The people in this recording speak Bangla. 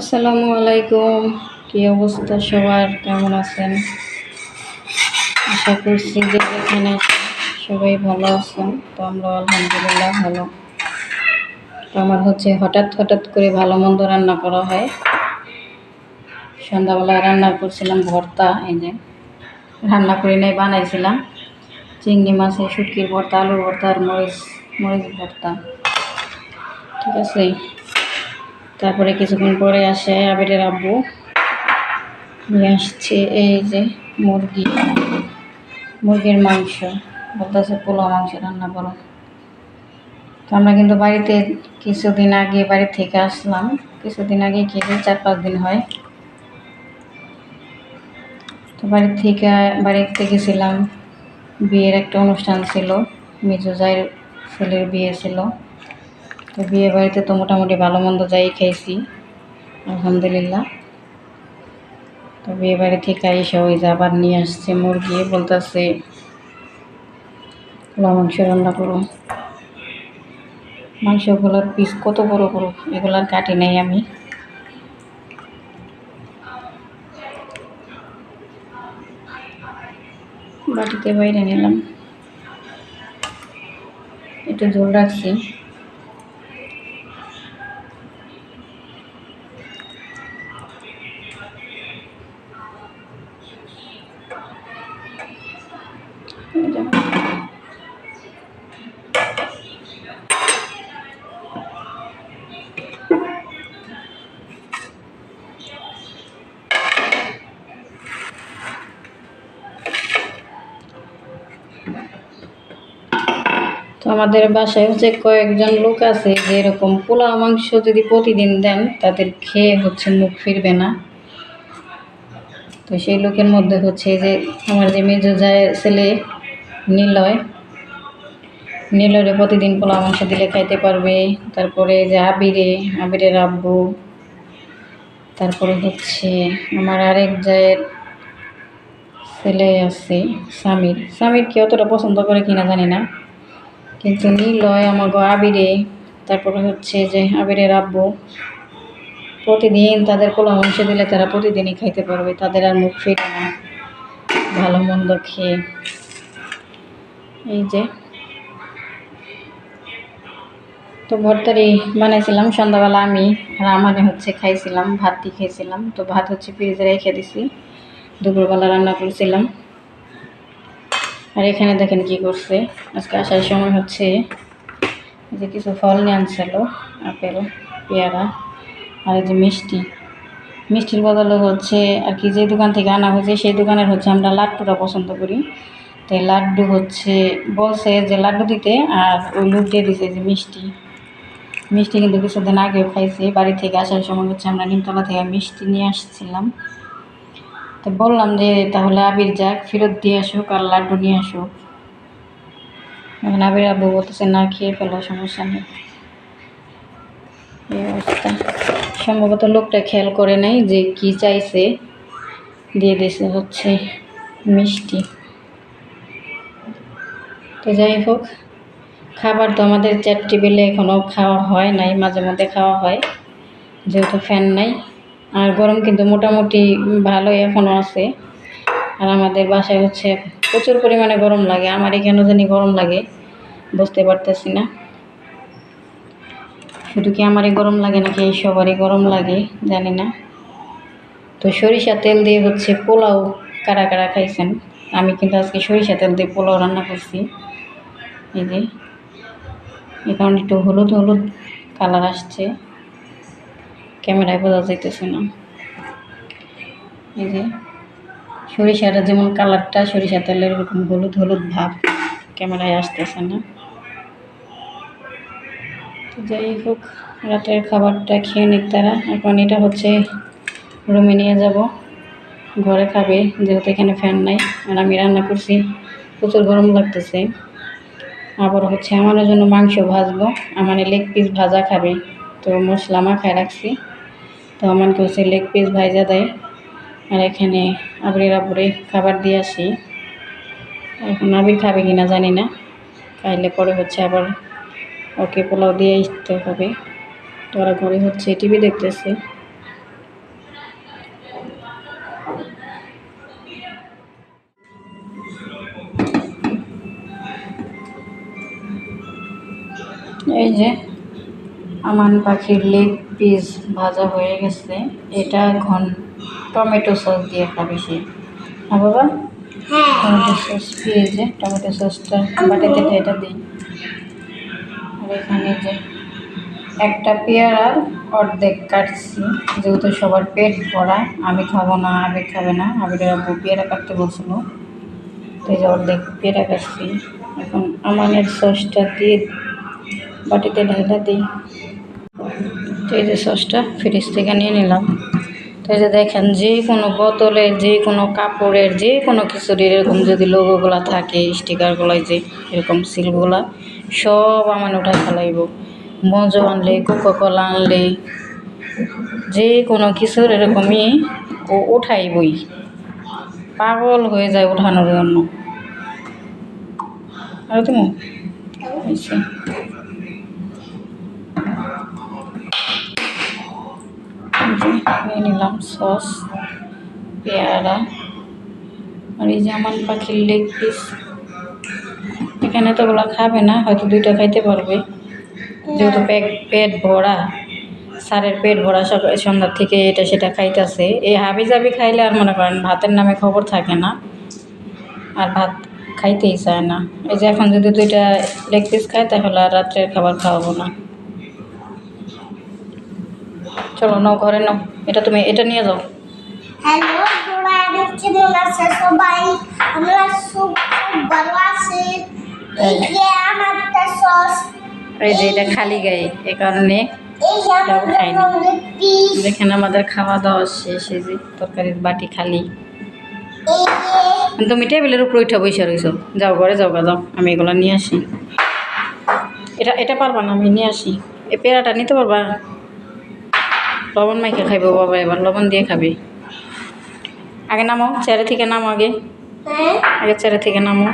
আসসালামু আলাইকুম। কি অবস্থা সবার? কেমন আছেন? আশা করছি যে এখানে সবাই ভালো আছেন। তো আমরা আলহামদুলিল্লাহ ভালো। তো আমার হচ্ছে হঠাৎ হঠাৎ করে ভালো মন্দ রান্না করা হয়। সন্ধ্যাবেলা রান্না করছিলাম ভর্তা, এই যে। রান্না করে নাই, বানাইছিলাম। চিংড়ি মাছের শুটকির ভর্তা, আলুর ভর্তা আর মরিচ মরিচ ভর্তা। ঠিক আছে তারপরে কিছুক্ষণ পরে আসে আবিরের আব্বু। নিয়ে আসছে এই যে মুরগি। মুরগির মাংস। বলতেছে পোলা মাংস রান্না করো। তো আমরা কিন্তু বাড়িতে কিছুদিন আগে বাড়ি থেকে আসলাম। কিছুদিন আগে খেতে চার পাঁচ দিন হয়। তো বাড়ি থেকে, বাড়িতে গেছিলাম। বিয়ের একটা অনুষ্ঠান ছিল। মেজো ছেলের বিয়ে ছিল। তো বিয়ে বাড়িতে তো মোটামুটি ভালো মন্দ যাই খাইছি আলহামদুলিল্লাহ। তো বিয়ে বাড়ি থেকে এসে ওই যে আবার নিয়ে আসছে মুরগি, বলতেছে মাংস রান্না করো। মাংসগুলোর পিস কত বড় বড় এগুলার কাটি নাই আমি। বাটিতে বাইরে নিলাম। একটু ঝোল রাখছি। তো আমাদের বাসায় হচ্ছে কয়েকজন লোক আছে যে এরকম পোলাও মাংস যদি প্রতিদিন দেন, তাদের খেয়ে হচ্ছে মুখ ফিরবে না। তো সেই লোকের মধ্যে হচ্ছে যে আমার যে মেজো যায় ছেলে নিলয়। নিলয়রে প্রতিদিন পোলাও, মাংস দিলে খাইতে পারবে। তারপরে যে আবিরে, আবিরের আব্বু। তারপরে হচ্ছে আমার আরেক জায়ের ছেলে আছে স্বামীর স্বামীর কি অতটা পছন্দ করে কিনা জানি না। কিন্তু নিলয় আমাকে আবিরে, তারপরে হচ্ছে যে আবিরের আব্বু। প্রতিদিন তাদের পোলা মাংস দিলে তারা প্রতিদিনই খাইতে পারবে। তাদের আর মুখ ফিরে না। ভালো মন্দ খেয়ে। এই যে। তো ভর্তারি বানাইছিলাম, সন্ধ্যাবেলা আমি আর আমানে হচ্ছে খাইছিলাম, ভাত দিয়ে খেয়েছিলাম তো ভাত হচ্ছে ফ্রিজে রেখে দিছি, দুপুরবেলা রান্না করেছিলাম। আর এখানে দেখেন কি করছে, আজকে আসার সময় হচ্ছে যে কিছু ফল নিয়ে আনছিল, আপেল, পেয়ারা আর এই যে মিষ্টি। মিষ্টির বদলে হচ্ছে আর কি যে দোকান থেকে আনা হয়েছে সেই দোকানের হচ্ছে আমরা লাড্ডুটা পছন্দ করি। তো লাড্ডু হচ্ছে, বলছে যে লাড্ডু দিতে আর ওই লোক দিয়ে দিছে যে মিষ্টি। মিষ্টি কিন্তু কিছুদিন আগেও খাইছি, বাড়ি থেকে আসার সময় হচ্ছে আমরা নিমতলা থেকে মিষ্টি নিয়ে আসছিলাম। তো বললাম যে তাহলে আবির যাক, ফেরত দিয়ে আসুক আর লাড্ডু নিয়ে আসুক। এখন আবির আব্বু বলতেছে, না, খেয়ে ফেলো, সমস্যা নেই। এই অবস্থা। সম্ভবত লোকটা খেয়াল করে নাই যে কি চাইছে, দিয়ে দিয়েছে হচ্ছে মিষ্টি। তো যাই হোক, খাবার তো আমাদের চার টেবিলে এখনও খাওয়া হয় নাই, মাঝে মধ্যে খাওয়া হয়, যেহেতু ফ্যান নাই। আর গরম কিন্তু মোটামুটি ভালোই এখনও আছে। আর আমাদের বাসায় হচ্ছে প্রচুর পরিমাণে গরম লাগে, আমার এখানে জানি গরম লাগে, বুঝতে পারতেছি না। শুধু কি আমারই গরম লাগে নাকি সবারই গরম লাগে, জানি না। তো সরিষা তেল দিয়ে হচ্ছে পোলাও কারা কারা খাইছেন? আমি কিন্তু আজকে সরিষা তেল দিয়ে পোলাও রান্না করছি। এই যে, এই কারণে একটু হলুদ হলুদ কালার আসছে। ক্যামেরায় বোঝা যাইতেছে না। এই যে, সরিষাটা যেমন কালারটা, সরিষা তেলের এরকম হলুদ হলুদ ভাব ক্যামেরায় আসতেছে না। যাই হোক, রাতের খাবারটা খেয়ে নিক তারা। এখন এটা হচ্ছে রুমে নিয়ে যাব। ঘরে খাবে, যেহেতু এখানে ফ্যান নাই। আর আমি রান্না করছি, প্রচুর গরম লাগতেছে। আবার হচ্ছে আমার জন্য মাংস ভাজবো। আমার লেগ পিস ভাজা খাবে। তো মশলা মাখায় রাখছি। তো আমাকে হচ্ছে লেগ পিস ভাজা দেয়। আর এখানে আবরে আবরে খাবার দিয়ে আসি। এখন আবির খাবে কিনা জানি না। খাইলে পরে হচ্ছে আবার ওকে পোলাও দিয়ে আসতে হবে। তো ওরা ঘরে হচ্ছে টিভি দেখতেছে। এই যে আমান পাখির লেগ পিস ভাজা হয়ে গেছে। এটা ঘন টমেটো সস দিয়ে খাবে সে। হ্যাঁ বাবা? হ্যাঁ। টমেটো সস পেঁয়াজে টমেটো সসটা বাটিতে এটা দিই। আর এখানে যে একটা পেয়ারার অর্ধেক কাটছি। যেহেতু সবার পেট ভরা আমি খাব না আবেগ খাবে না। আব্বু পেয়ারা কাটতে বলছিল। তো এই যে অর্ধেক পেয়ারা কাটছি। এখন আমানের সসটা দিয়ে বাটিতে ঢাইলা দিই। তো এই যে সসটা ফ্রিজ থেকে নিয়ে নিলাম। তো এই যে দেখেন, যে কোনো বোতলের, যে কোনো কাপড়ের, যে কোনো কিছুর এরকম যদি লোগোগুলো থাকে স্টিকারগুলো যে এরকম সিলগুলা সব আমার উঠায় ফেলাইব। মজো আনলে কোকো কলা আনলে, যে কোনো কিছুর এরকমই ও উঠাইবই। পাগল হয়ে যায় ওঠানোর জন্য। আর তুমি নিয়ে নিলাম সস পেয়ারা আর এই যে আমার পাখির লেগ পিস এখানে তো ওগুলো খাবে না হয়তো দুইটা খাইতে পারবে। যেহেতু পেট পেট ভরা সারের পেট ভরা সকাল সন্ধ্যার থেকে এটা সেটা খাইতেছে। এই হাবি জাবি খাইলে আর মনে করেন ভাতের নামে খবর থাকে না। আর ভাত খাইতেই চায় না। এই যে এখন যদি দুইটা লেগ পিস খায় তাহলে আর রাত্রের খাবার খাওয়াবো না। চলো নাও ঘরে নাও। এটা তুমি এটা নিয়ে যাও। হ্যালো সবাই। আমরা খুব ভালো আছি। এই যে এটা খালি গায়ে এ কারণে দেখেন আমাদের খাওয়া দাওয়া শেষ এই যে তরকারির বাটি খালি। তুমি টেবিলের উপর উঠে বসে রয়েছো যাও ঘরে যাও গা যাও। আমি এগুলো নিয়ে আসি। এটা এটা পারবা না আমি নিয়ে আসি। এই পেয়ারাটা নিতে পারবা? লবণ মাইকে খাইবো বাবা এবার লবণ দিয়ে খাবি। আগে নামো চেয়ারে থেকে নামো আগে। হ্যাঁ? আগে চেয়ারে থেকে নামো